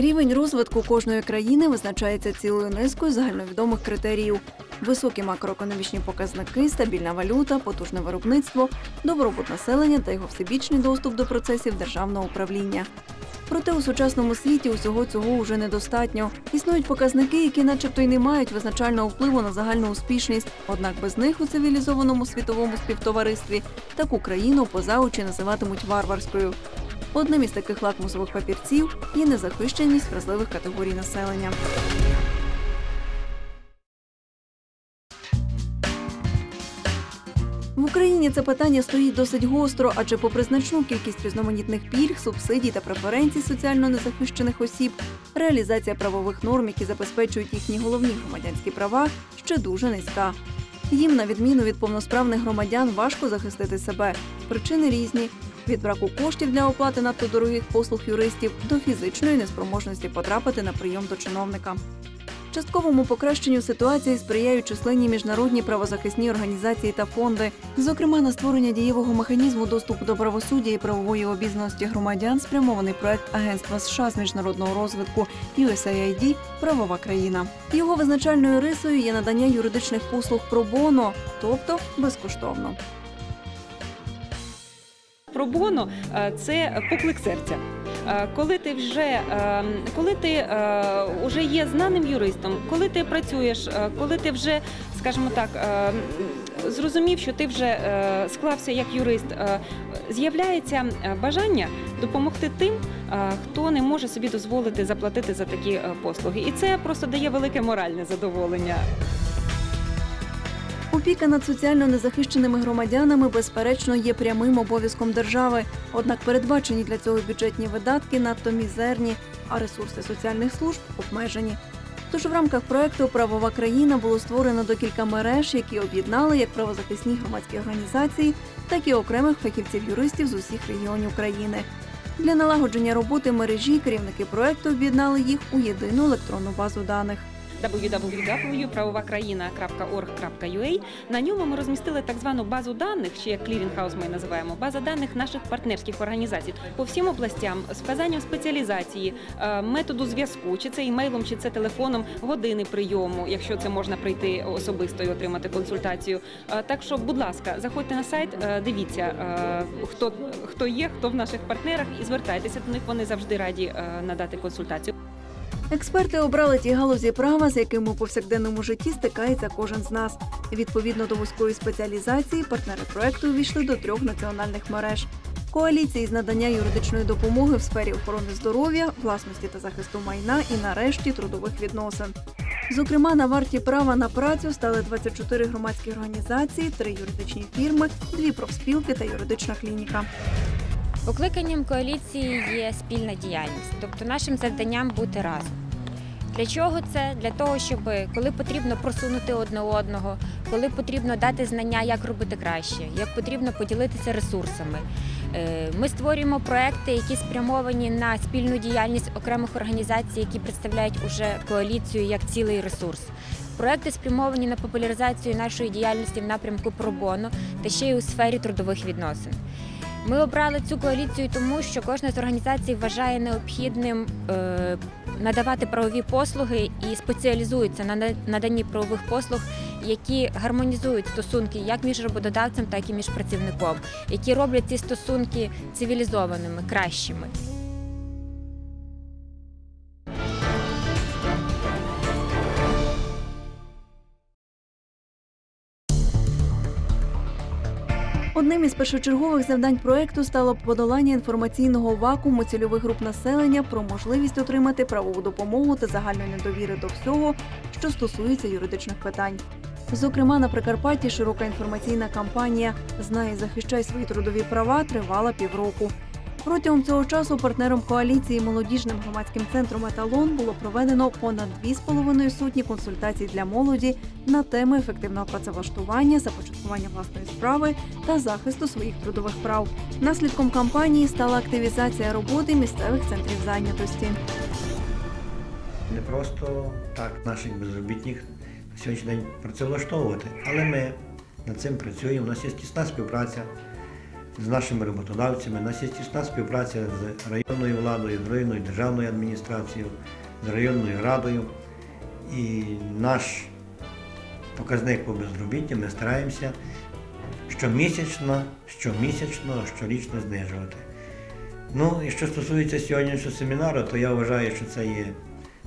Рівень розвитку кожної країни визначається цілою низкою загальновідомих критеріїв: високі макроекономічні показники, стабільна валюта, потужне виробництво, добробут населення та його всебічний доступ до процесів державного управління. Проте у сучасному світі усього цього уже недостатньо. Існують показники, які, начебто, й не мають визначального впливу на загальну успішність. Однак без них у цивілізованому світовому співтоваристві таку країну поза очі називатимуть варварською. Одним із таких лакмусових папірців є незахищеність вразливих категорій населення. В Україні це питання стоїть досить гостро, адже попри значну кількість різноманітних пільг, субсидій та преференцій соціально незахищених осіб, реалізація правових норм, які забезпечують їхні головні громадянські права, ще дуже низька. Їм, на відміну від повносправних громадян, важко захистити себе. Причини різні: від браку коштів для оплати надто дорогих послуг юристів до фізичної неспроможності потрапити на прийом до чиновника. Частковому покращенню ситуації сприяють численні міжнародні правозахисні організації та фонди. Зокрема, на створення дієвого механізму доступу до правосуддя і правової обізнаності громадян спрямований проект Агентства США з міжнародного розвитку USAID Правова країна. Його визначальною рисою є надання юридичних послуг про боно, тобто безкоштовно. Пробоно е, це поклик серця. Е, Коли ти вже е, коли ти вже є знаним юристом, коли ти працюєш, коли ти вже, скажімо так, зрозумів, що ти вже склався як юрист, з'являється бажання допомогти тим, хто не може собі дозволити заплатити за такі послуги, і це просто дає велике моральне задоволення. Опіка над соціально незахищеними громадянами, безперечно, є прямим обов'язком держави. Однак передбачені для цього бюджетні видатки надто мізерні, а ресурси соціальних служб обмежені. Тож в рамках проекту Правова країна було створено декілька мереж, які об'єднали як правозахисні громадські організації, так і окремих фахівців-юристів з усіх регіонів країни. Для налагодження роботи мережі керівники проекту об'єднали їх у єдину електронну базу даних. www.pravovakraїna.org.ua. На ньому ми розмістили так звану базу даних, ще як клірінг-хаус ми називаємо, база даних наших партнерських організацій по всім областям з вказанням спеціалізації, е, методу зв'язку, чи це імейлом, чи це телефоном, години прийому, якщо це можна прийти особисто і отримати консультацію. Е, Так що, будь ласка, заходьте на сайт, е, дивіться, хто, хто є, хто в наших партнерах, і звертайтеся до них. Вони завжди раді надати консультацію. Експерти обрали ті галузі права, з якими у повсякденному житті стикається кожен з нас. Відповідно до вузької спеціалізації, партнери проекту увійшли до трьох національних мереж. Коаліції з надання юридичної допомоги в сфері охорони здоров'я, власності та захисту майна і нарешті трудових відносин. Зокрема, на варті права на працю стали 24 громадські організації, три юридичні фірми, дві профспілки та юридична клініка. Покликанням коаліції є спільна діяльність, тобто нашим завданням бути разом. Для чого це? Для того, щоб коли потрібно просунути одне одного, коли потрібно дати знання, як робити краще, як потрібно поділитися ресурсами. Е, Ми створюємо проекти, які спрямовані на спільну діяльність окремих організацій, які представляють уже коаліцію як цілий ресурс. Проекти спрямовані на популяризацію нашої діяльності в напрямку пробону та ще й у сфері трудових відносин. Ми обрали цю коаліцію тому, що кожна з організацій вважає необхідним е, надавати правові послуги і спеціалізується на на- наданні правових послуг, які гармонізують стосунки як між роботодавцем, так і між працівником, які роблять ці стосунки цивілізованими, кращими. Одним із першочергових завдань проекту стало подолання інформаційного вакууму цільових груп населення про можливість отримати правову допомогу та загальної недовіри до всього, що стосується юридичних питань. Зокрема, на Прикарпатті широка інформаційна кампанія Знай захищай свої трудові права тривала півроку. Протягом цього часу партнером коаліції молодіжним громадським центром Еталон було проведено понад 2,5 сотні консультацій для молоді на теми ефективного працевлаштування, започаткування власної справи та захисту своїх трудових прав. Наслідком кампанії стала активізація роботи місцевих центрів зайнятості. Не просто так наших безробітних на сьогоднішній день працевлаштовувати, але ми над цим працюємо. У нас є тісна співпраця з нашими роботодавцями. У нас є тісна співпраця з районною владою, з районною державною адміністрацією, з районною радою. І наш показник по безробіттю ми стараємося щомісячно, щомісячно, щорічно знижувати. Ну і що стосується сьогоднішнього семінару, то я вважаю, що це є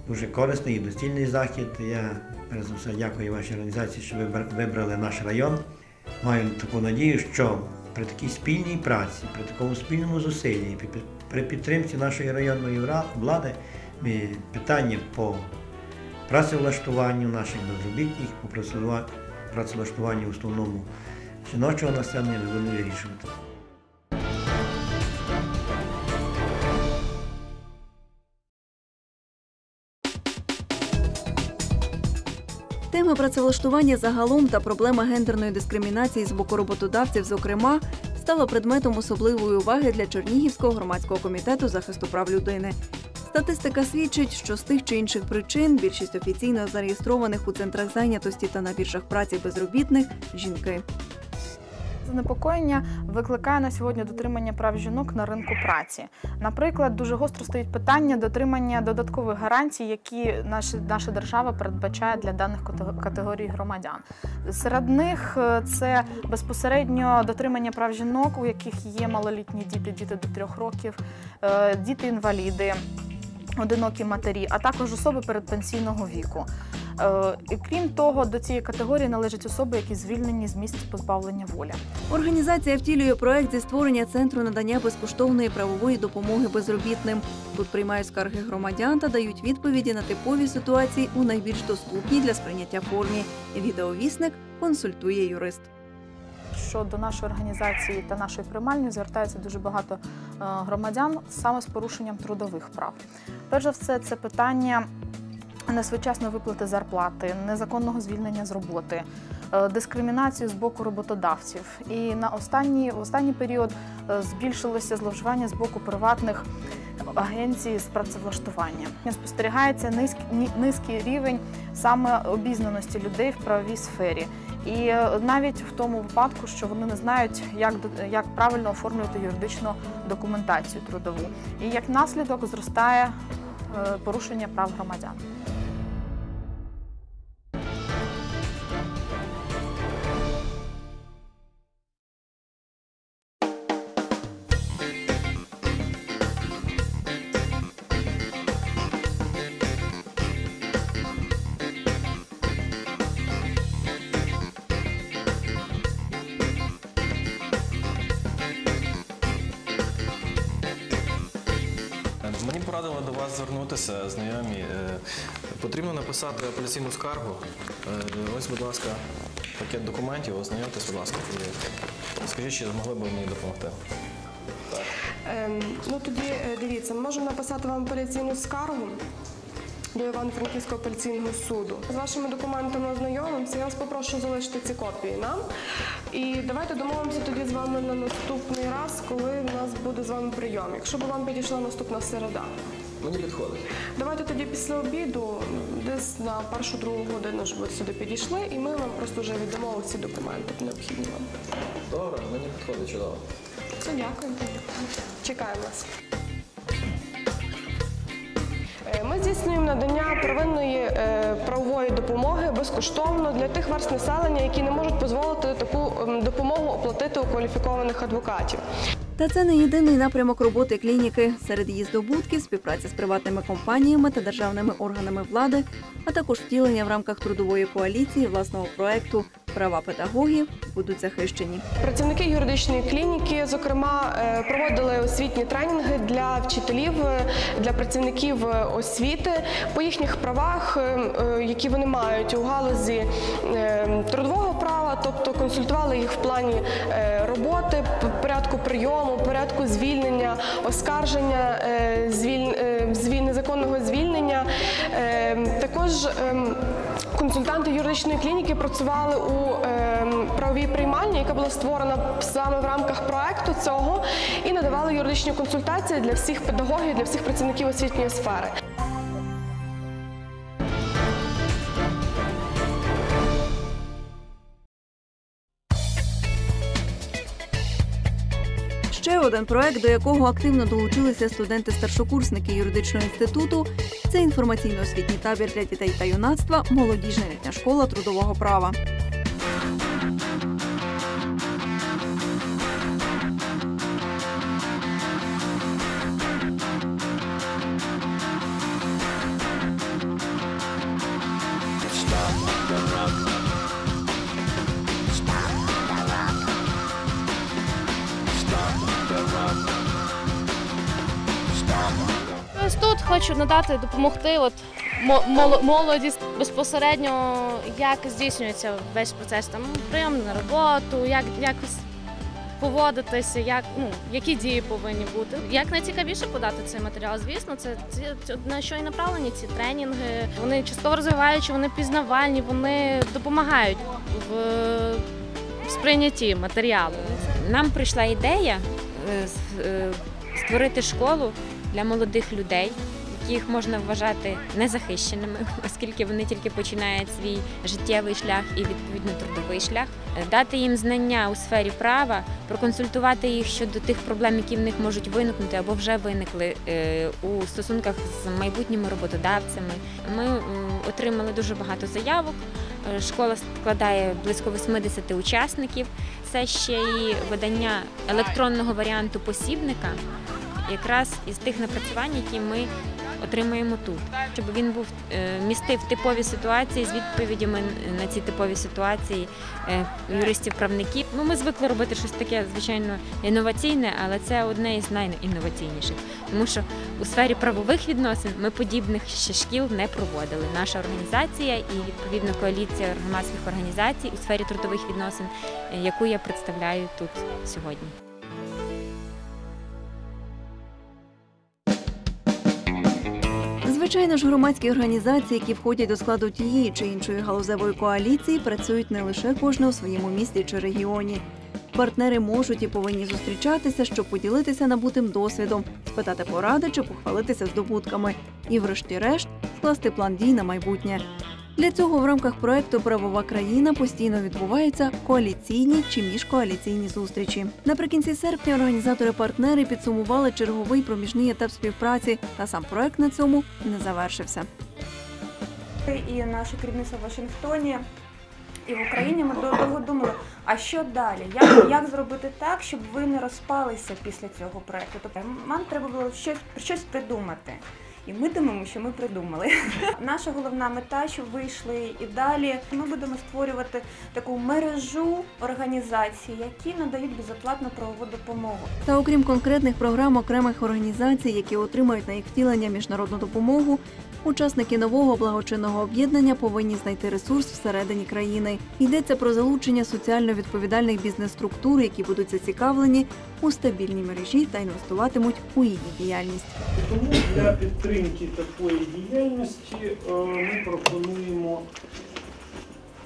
дуже корисний і доцільний захід. Я перш за все дякую вашій організації, що ви вибрали наш район. Маю таку надію, що при такій спільній праці, при такому спільному зусиллі, при- підтримці нашої районної влади, питання по працевлаштуванню наших безробітних, по працевлаштуванню в основному жіночого населення ми будемо. Тема працевлаштування загалом та проблема гендерної дискримінації з боку роботодавців, зокрема, стала предметом особливої уваги для Чернігівського громадського комітету захисту прав людини. Статистика свідчить, що з тих чи інших причин більшість офіційно зареєстрованих у центрах зайнятості та на біржах праці безробітних жінки. Занепокоєння викликає на сьогодні дотримання прав жінок на ринку праці. Наприклад, дуже гостро стоїть питання дотримання додаткових гарантій, які наша, держава передбачає для даних категорій громадян. Серед них е, це безпосередньо дотримання прав жінок, у яких є малолітні діти, діти до трьох років, е, діти-інваліди. Одинокі матері, а також особи передпенсійного віку. Е, І крім того, до цієї категорії належать особи, які звільнені з місць позбавлення волі. Організація втілює проект зі створення центру надання безкоштовної правової допомоги безробітним. Тут приймають скарги громадян та дають відповіді на типові ситуації у найбільш доступній для сприйняття формі. Відеовісник консультує юрист. що до нашої організації та нашої приймальні звертається дуже багато е, громадян саме з порушенням трудових прав. Перш за все, це питання несвоєчасної виплати зарплати, незаконного звільнення з роботи, е, дискримінацію з боку роботодавців. І на останній, в останній період е, збільшилося зловживання з боку приватних агенцій з працевлаштування. Спостерігається низький, низький рівень саме обізнаності людей в правовій сфері. І е, навіть в тому випадку, що вони не знають, як, як правильно оформлювати юридичну документацію трудову. І як наслідок зростає порушення прав громадян. Мені порадили до вас звернутися знайомі. Е, Потрібно написати апеляційну скаргу. Е, Ось, будь ласка, пакет документів, ознайомтесь, будь ласка. Скажіть, чи змогли б ви мені допомогти? Ем, ну тоді е, дивіться, ми можемо написати вам апеляційну скаргу до Івано-Франківського апеляційного суду. З вашими документами ознайомимося. Я вас попрошу залишити ці копії нам. І давайте домовимося тоді з вами на наступний раз, коли в нас буде з вами прийом. Якщо б вам підійшла наступна середа. Мені підходить. Давайте тоді після обіду, десь на першу-другу годину, щоб ви сюди підійшли, і ми вам просто вже віддамо ці документи необхідні вам. Добре, мені підходить чудово. Все, дякую. Чекаємо вас. Здійснюємо надання первинної е, правової допомоги безкоштовно для тих верст населення, які не можуть дозволити таку ем, допомогу оплатити у кваліфікованих адвокатів. Та це не єдиний напрямок роботи клініки. Серед її здобутків співпраця з приватними компаніями та державними органами влади, а також втілення в рамках трудової коаліції власного проекту Права педагогів будуть захищені. Працівники юридичної клініки, зокрема, е, проводили освітні тренінги для вчителів, е, для працівників е, освіти по їхніх правах, які вони мають у галузі трудового права, тобто консультували їх в плані е, роботи, порядку прийому, порядку звільнення, оскарження е, е, незаконного звільнення. Е, Також ем, консультанти юридичної клініки працювали у ем, правовій приймальні, яка була створена саме в рамках проекту цього, і надавали юридичні консультації для всіх педагогів, для всіх працівників освітньої сфери. Один проект, до якого активно долучилися студенти-старшокурсники юридичного інституту, це інформаційно-освітній табір для дітей та юнацтва, молодіжна літня школа трудового права. Хочу надати, допомогти от мо- молоді безпосередньо, як здійснюється весь процес там прийом на роботу, як якось поводитися, як ну які дії повинні бути. Як найцікавіше подати цей матеріал, звісно, це, це, на що і направлені ці тренінги. Вони частково розвиваючі, вони пізнавальні, вони допомагають в сприйнятті матеріалу. Нам прийшла ідея е, е, створити школу для молодих людей, яких можна вважати незахищеними, оскільки вони тільки починають свій життєвий шлях і відповідно трудовий шлях, Е, дати їм знання у сфері права, проконсультувати їх щодо тих проблем, які в них можуть виникнути або вже виникли е, у стосунках з майбутніми роботодавцями. Ми отримали дуже багато заявок. Е, Школа складає близько 80 учасників. Це ще й видання електронного варіанту посібника, якраз із тих напрацювань, які ми отримуємо тут, щоб він був е, містив типові ситуації з відповідями на ці типові ситуації е, юристів-правників. Ну, ми звикли робити щось таке, звичайно, інноваційне, але це одне із найінноваційніших, тому що у сфері правових відносин ми подібних ще шкіл не проводили. Наша організація і відповідно коаліція громадських організацій у сфері трудових відносин, е, яку я представляю тут сьогодні. Звичайно ж, громадські організації, які входять до складу тієї чи іншої галузевої коаліції, працюють не лише кожне у своєму місті чи регіоні. Партнери можуть і повинні зустрічатися, щоб поділитися набутим досвідом, спитати поради чи похвалитися здобутками, і, врешті-решт, скласти план дій на майбутнє. Для цього в рамках проекту Правова країна постійно відбуваються коаліційні чи міжкоаліційні зустрічі. Наприкінці серпня організатори-партнери підсумували черговий проміжний етап співпраці, та сам проект на цьому не завершився. і наше керівництво в Вашингтоні і в Україні ми довго думали, а що далі? Як, як зробити так, щоб ви не розпалися після цього проекту? Тобто нам треба було щось, щось придумати. І ми думаємо, що ми придумали. Наша головна мета, щоб вийшли і далі. Ми будемо створювати таку мережу організацій, які надають безоплатну правову допомогу. Та окрім конкретних програм окремих організацій, які отримають на їх втілення міжнародну допомогу, учасники нового благочинного об'єднання повинні знайти ресурс всередині країни. Йдеться про залучення соціально відповідальних бізнес-структур, які будуть зацікавлені у стабільній мережі та інвестуватимуть у її діяльність. Тому для підтримки такої діяльності е, ми пропонуємо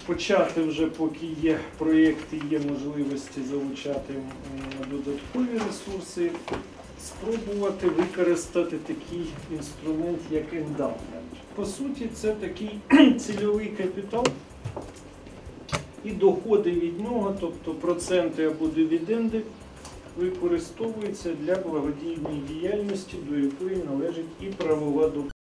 почати вже, поки є проєкти, є можливості залучати додаткові ресурси, спробувати використати такий інструмент, як ендаумент. По суті, це такий цільовий капітал і доходи від нього, тобто проценти або дивіденди, використовуються для благодійної діяльності, до якої належить і правова допомога.